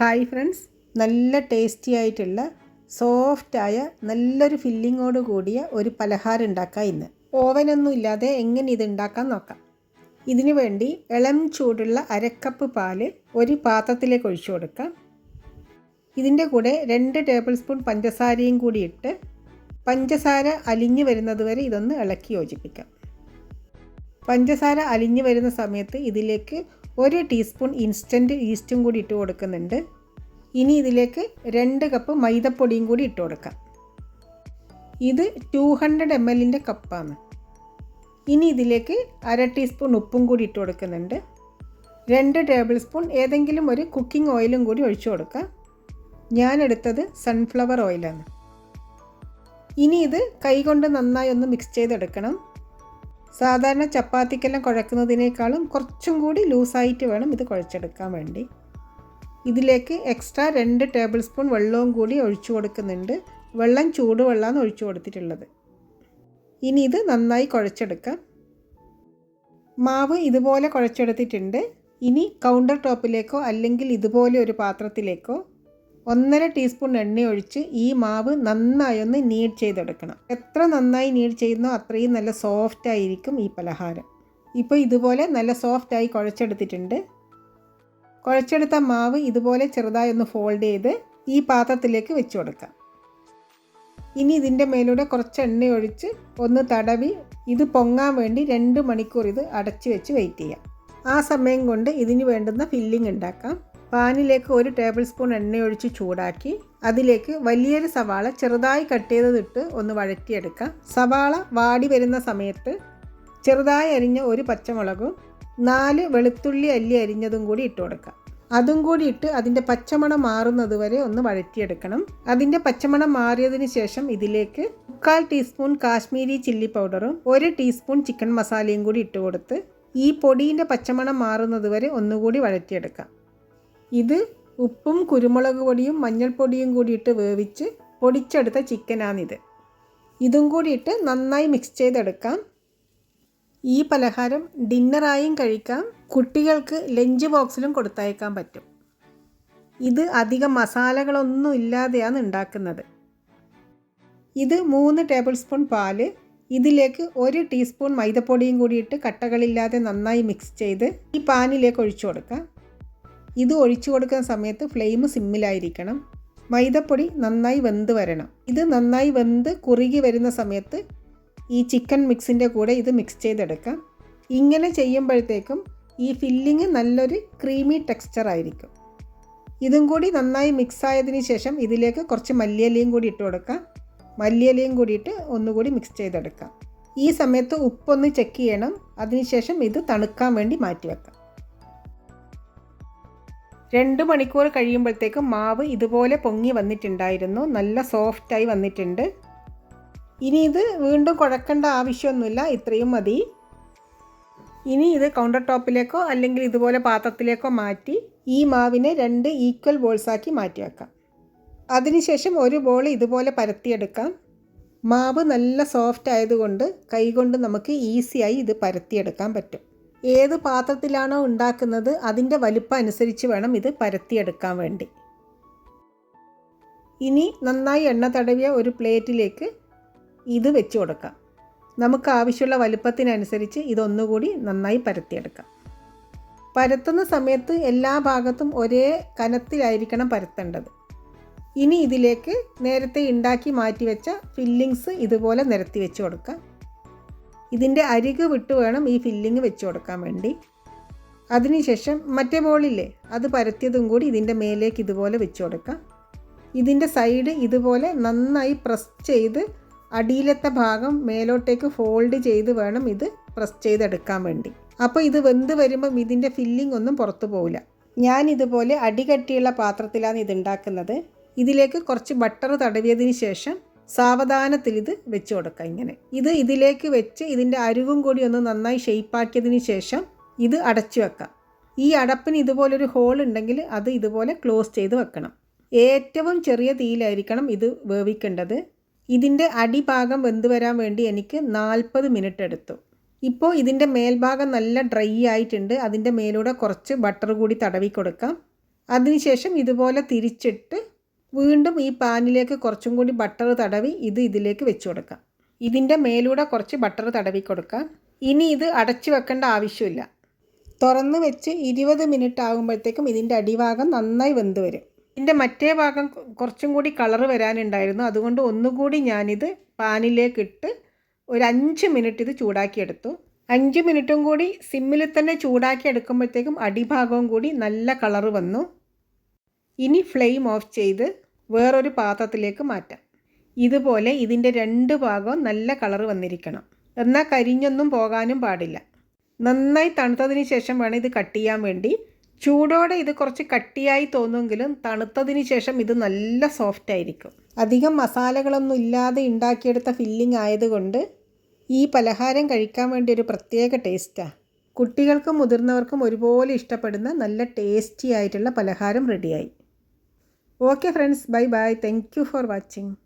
Hi friends നല്ല tasty ആയിട്ടുള്ള സോഫ്റ്റായ നല്ലൊരു ഫില്ലിങ്ങോട് കൂടിയ ഒരു പലഹാരം ഉണ്ടാക്കാം ഇന്ന് ഓവനൊന്നും ഇല്ലാതെ എങ്ങനെ ഇത് ഉണ്ടാക്കാൻ നോക്കാം ഇതിന് വേണ്ടി ഇളം ചൂടുള്ള അരക്കപ്പ് പാല് ഒരു പാത്രത്തിലേക്ക് ഒഴിച്ചു കൊടുക്കാം ഇതിൻ്റെ കൂടെ രണ്ട് ടേബിൾ സ്പൂൺ പഞ്ചസാരയും കൂടി ഇട്ട് പഞ്ചസാര അലിഞ്ഞു വരുന്നതുവരെ ഇതൊന്ന് ഇളക്കി യോജിപ്പിക്കാം പഞ്ചസാര അലിഞ്ഞു വരുന്ന സമയത്ത് ഇതിലേക്ക് ഒരു ടീസ്പൂൺ ഇൻസ്റ്റൻറ്റ് ഈസ്റ്റും കൂടി ഇട്ട് കൊടുക്കുന്നുണ്ട് ഇനി ഇതിലേക്ക് രണ്ട് കപ്പ് മൈദപ്പൊടിയും കൂടി ഇട്ട് കൊടുക്കാം ഇത് ടു ഹൺഡ്രഡ് എം എല്ലിൻ്റെ കപ്പാണ് ഇനി ഇതിലേക്ക് അര ടീസ്പൂൺ ഉപ്പും കൂടി ഇട്ട് കൊടുക്കുന്നുണ്ട് രണ്ട് ടേബിൾ സ്പൂൺ ഏതെങ്കിലും ഒരു കുക്കിംഗ് ഓയിലും കൂടി ഒഴിച്ചു കൊടുക്കുക ഞാൻ എടുത്തത് സൺഫ്ലവർ ഓയിലാണ് ഇനി ഇത് കൈകൊണ്ട് നന്നായി ഒന്ന് മിക്സ് ചെയ്തെടുക്കണം സാധാരണ ചപ്പാത്തിക്കെല്ലാം കുഴക്കുന്നതിനേക്കാളും കുറച്ചും കൂടി ലൂസായിട്ട് വേണം ഇത് കുഴച്ചെടുക്കാൻ വേണ്ടി ഇതിലേക്ക് എക്സ്ട്രാ രണ്ട് ടേബിൾ സ്പൂൺ വെള്ളവും കൂടി ഒഴിച്ചു കൊടുക്കുന്നുണ്ട് വെള്ളം ചൂടുവെള്ളമാണ് ഒഴിച്ചു കൊടുത്തിട്ടുള്ളത് ഇനി ഇത് നന്നായി കുഴച്ചെടുക്കാം മാവ് ഇതുപോലെ കുഴച്ചെടുത്തിട്ടുണ്ട് ഇനി കൗണ്ടർ ടോപ്പിലേക്കോ അല്ലെങ്കിൽ ഇതുപോലെ ഒരു പാത്രത്തിലേക്കോ ഒന്നര ടീസ്പൂൺ എണ്ണ ഒഴിച്ച് ഈ മാവ് നന്നായി ഒന്ന് നീഡ് ചെയ്തെടുക്കണം എത്ര നന്നായി നീഡ് ചെയ്യുന്നോ അത്രയും നല്ല സോഫ്റ്റ് ആയിരിക്കും ഈ പലഹാരം ഇപ്പോൾ ഇതുപോലെ നല്ല സോഫ്റ്റായി കുഴച്ചെടുത്തിട്ടുണ്ട് കുഴച്ചെടുത്ത മാവ് ഇതുപോലെ ചെറുതായി ഒന്ന് ഫോൾഡ് ചെയ്ത് ഈ പാത്രത്തിലേക്ക് വെച്ച് കൊടുക്കാം ഇനി ഇതിൻ്റെ മേലൂടെ കുറച്ച് എണ്ണ ഒഴിച്ച് ഒന്ന് തടവി ഇത് പൊങ്ങാൻ വേണ്ടി രണ്ട് മണിക്കൂർ ഇത് അടച്ചു വെച്ച് വെയിറ്റ് ചെയ്യാം ആ സമയം കൊണ്ട് ഇതിന് വേണ്ടുന്ന ഫില്ലിംഗ് ഉണ്ടാക്കാം പാനിലേക്ക് ഒരു ടേബിൾ സ്പൂൺ എണ്ണയൊഴിച്ച് ചൂടാക്കി അതിലേക്ക് വലിയൊരു സവാള ചെറുതായി കട്ട് ചെയ്തതിട്ട് ഒന്ന് വഴറ്റിയെടുക്കാം സവാള വാടി വരുന്ന സമയത്ത് ചെറുതായി അരിഞ്ഞ ഒരു പച്ചമുളകും നാല് വെളുത്തുള്ളി അല്ലി അരിഞ്ഞതും കൂടി ഇട്ട് കൊടുക്കാം അതും കൂടി ഇട്ട് അതിൻ്റെ പച്ചമണം മാറുന്നത് വരെ ഒന്ന് വഴറ്റിയെടുക്കണം അതിൻ്റെ പച്ചമണം മാറിയതിന് ശേഷം ഇതിലേക്ക് മുക്കാൽ ടീസ്പൂൺ കാശ്മീരി ചില്ലി പൗഡറും ഒരു ടീസ്പൂൺ ചിക്കൻ മസാലയും കൂടി ഇട്ട് കൊടുത്ത് ഈ പൊടിയിൻ്റെ പച്ചമണം മാറുന്നത് വരെ ഒന്നുകൂടി വഴറ്റിയെടുക്കാം ഇത് ഉപ്പും കുരുമുളക് പൊടിയും മഞ്ഞൾപ്പൊടിയും കൂടിയിട്ട് വേവിച്ച് പൊടിച്ചെടുത്ത ചിക്കനാണിത് ഇതും കൂടിയിട്ട് നന്നായി മിക്സ് ചെയ്തെടുക്കാം ഈ പലഹാരം ഡിന്നറായും കഴിക്കാം കുട്ടികൾക്ക് ലഞ്ച് ബോക്സിലും കൊടുത്തയക്കാൻ പറ്റും ഇത് അധികം മസാലകളൊന്നും ഇല്ലാതെയാണ് ഉണ്ടാക്കുന്നത് ഇത് മൂന്ന് ടേബിൾ സ്പൂൺ പാല് ഇതിലേക്ക് ഒരു ടീസ്പൂൺ മൈദപ്പൊടിയും കൂടിയിട്ട് കട്ടകളില്ലാതെ നന്നായി മിക്സ് ചെയ്ത് ഈ പാനിലേക്ക് ഒഴിച്ചു കൊടുക്കാം ഇത് ഒഴിച്ചു കൊടുക്കുന്ന സമയത്ത് ഫ്ലെയിം സിമ്മിലായിരിക്കണം മൈദപ്പൊടി നന്നായി വെന്ത് വരണം ഇത് നന്നായി വെന്ത് കുറുകി വരുന്ന സമയത്ത് ഈ ചിക്കൻ മിക്സിൻ്റെ കൂടെ ഇത് മിക്സ് ചെയ്തെടുക്കാം ഇങ്ങനെ ചെയ്യുമ്പോഴത്തേക്കും ഈ ഫില്ലിങ് നല്ലൊരു ക്രീമി ടെക്സ്ചർ ആയിരിക്കും ഇതും കൂടി നന്നായി മിക്സ് ആയതിന് ശേഷം ഇതിലേക്ക് കുറച്ച് മല്ലിയലയും കൂടി ഇട്ട് കൊടുക്കാം കൂടി കൂടിയിട്ട് ഒന്നുകൂടി മിക്സ് ചെയ്തെടുക്കാം ഈ സമയത്ത് ഉപ്പൊന്ന് ചെക്ക് ചെയ്യണം അതിനുശേഷം ഇത് തണുക്കാൻ വേണ്ടി മാറ്റി വെക്കാം രണ്ട് മണിക്കൂർ കഴിയുമ്പോഴത്തേക്കും മാവ് ഇതുപോലെ പൊങ്ങി വന്നിട്ടുണ്ടായിരുന്നു നല്ല സോഫ്റ്റായി വന്നിട്ടുണ്ട് ഇനി ഇത് വീണ്ടും കുഴക്കേണ്ട ആവശ്യമൊന്നുമില്ല ഇത്രയും മതി ഇനി ഇത് കൗണ്ടർ ടോപ്പിലേക്കോ അല്ലെങ്കിൽ ഇതുപോലെ പാത്രത്തിലേക്കോ മാറ്റി ഈ മാവിനെ രണ്ട് ഈക്വൽ ബോൾസാക്കി മാറ്റി വെക്കാം അതിനുശേഷം ഒരു ബോൾ ഇതുപോലെ പരത്തിയെടുക്കാം മാവ് നല്ല സോഫ്റ്റ് ആയതുകൊണ്ട് കൈകൊണ്ട് നമുക്ക് ഈസിയായി ഇത് പരത്തിയെടുക്കാൻ പറ്റും ഏത് പാത്രത്തിലാണോ ഉണ്ടാക്കുന്നത് അതിൻ്റെ വലുപ്പം അനുസരിച്ച് വേണം ഇത് പരത്തിയെടുക്കാൻ വേണ്ടി ഇനി നന്നായി എണ്ണ തടവിയ ഒരു പ്ലേറ്റിലേക്ക് ഇത് വെച്ച് കൊടുക്കാം നമുക്ക് ആവശ്യമുള്ള വലുപ്പത്തിനനുസരിച്ച് ഇതൊന്നുകൂടി നന്നായി പരത്തിയെടുക്കാം പരത്തുന്ന സമയത്ത് എല്ലാ ഭാഗത്തും ഒരേ കനത്തിലായിരിക്കണം പരത്തേണ്ടത് ഇനി ഇതിലേക്ക് നേരത്തെ ഉണ്ടാക്കി മാറ്റിവെച്ച ഫില്ലിങ്സ് ഇതുപോലെ നിരത്തി വെച്ച് കൊടുക്കാം ഇതിൻ്റെ അരിക് വിട്ട് വേണം ഈ ഫില്ലിങ് വെച്ച് കൊടുക്കാൻ വേണ്ടി അതിനുശേഷം മറ്റേ ബോളില്ലേ അത് പരത്തിയതും കൂടി ഇതിൻ്റെ മേലേക്ക് ഇതുപോലെ വെച്ച് കൊടുക്കാം ഇതിൻ്റെ സൈഡ് ഇതുപോലെ നന്നായി പ്രസ് ചെയ്ത് അടിയിലത്തെ ഭാഗം മേലോട്ടേക്ക് ഫോൾഡ് ചെയ്ത് വേണം ഇത് പ്രസ് ചെയ്തെടുക്കാൻ വേണ്ടി അപ്പോൾ ഇത് വെന്ത് വരുമ്പം ഇതിൻ്റെ ഫില്ലിംഗ് ഒന്നും പുറത്തു പോകില്ല പോവില്ല ഞാനിതുപോലെ അടികട്ടിയുള്ള പാത്രത്തിലാണ് ഇത് ഉണ്ടാക്കുന്നത് ഇതിലേക്ക് കുറച്ച് ബട്ടർ തടവിയതിന് ശേഷം സാവധാനത്തിൽ ഇത് വെച്ച് കൊടുക്കുക ഇങ്ങനെ ഇത് ഇതിലേക്ക് വെച്ച് ഇതിൻ്റെ അരുവും കൂടി ഒന്ന് നന്നായി ഷെയ്പ്പാക്കിയതിന് ശേഷം ഇത് അടച്ചു വെക്കാം ഈ അടപ്പിന് ഇതുപോലൊരു ഹോൾ ഉണ്ടെങ്കിൽ അത് ഇതുപോലെ ക്ലോസ് ചെയ്ത് വെക്കണം ഏറ്റവും ചെറിയ തീയിലായിരിക്കണം ഇത് വേവിക്കേണ്ടത് ഇതിൻ്റെ അടിഭാഗം വെന്ത് വരാൻ വേണ്ടി എനിക്ക് നാൽപ്പത് മിനിറ്റ് എടുത്തു ഇപ്പോൾ ഇതിൻ്റെ മേൽഭാഗം നല്ല ഡ്രൈ ആയിട്ടുണ്ട് അതിൻ്റെ മേലൂടെ കുറച്ച് ബട്ടർ കൂടി തടവി കൊടുക്കാം അതിനുശേഷം ഇതുപോലെ തിരിച്ചിട്ട് വീണ്ടും ഈ പാനിലേക്ക് കുറച്ചും കൂടി ബട്ടർ തടവി ഇത് ഇതിലേക്ക് വെച്ച് കൊടുക്കാം ഇതിൻ്റെ മേലൂടെ കുറച്ച് ബട്ടർ തടവി കൊടുക്കാം ഇനി ഇത് അടച്ചു വെക്കേണ്ട ആവശ്യമില്ല തുറന്ന് വെച്ച് ഇരുപത് മിനിറ്റ് ആകുമ്പോഴത്തേക്കും ഇതിൻ്റെ അടിഭാഗം നന്നായി വെന്ത് വരും ഇതിൻ്റെ മറ്റേ ഭാഗം കുറച്ചും കൂടി കളർ വരാനുണ്ടായിരുന്നു അതുകൊണ്ട് ഒന്നുകൂടി ഞാനിത് പാനിലേക്കിട്ട് ഒരു അഞ്ച് മിനിറ്റ് ഇത് ചൂടാക്കിയെടുത്തു അഞ്ച് മിനിറ്റും കൂടി സിമ്മിൽ തന്നെ ചൂടാക്കി എടുക്കുമ്പോഴത്തേക്കും അടിഭാഗവും കൂടി നല്ല കളർ വന്നു ഇനി ഫ്ലെയിം ഓഫ് ചെയ്ത് വേറൊരു പാത്രത്തിലേക്ക് മാറ്റാം ഇതുപോലെ ഇതിൻ്റെ രണ്ട് ഭാഗവും നല്ല കളർ വന്നിരിക്കണം എന്നാൽ കരിഞ്ഞൊന്നും പോകാനും പാടില്ല നന്നായി തണുത്തതിന് ശേഷം വേണം ഇത് കട്ട് ചെയ്യാൻ വേണ്ടി ചൂടോടെ ഇത് കുറച്ച് കട്ടിയായി തോന്നുമെങ്കിലും തണുത്തതിന് ശേഷം ഇത് നല്ല സോഫ്റ്റ് ആയിരിക്കും അധികം മസാലകളൊന്നും ഇല്ലാതെ ഉണ്ടാക്കിയെടുത്ത ഫില്ലിംഗ് ആയതുകൊണ്ട് ഈ പലഹാരം കഴിക്കാൻ വേണ്ടി ഒരു പ്രത്യേക ടേസ്റ്റാണ് കുട്ടികൾക്കും മുതിർന്നവർക്കും ഒരുപോലെ ഇഷ്ടപ്പെടുന്ന നല്ല ടേസ്റ്റി ആയിട്ടുള്ള പലഹാരം റെഡിയായി Okay friends, bye bye. Thank you for watching.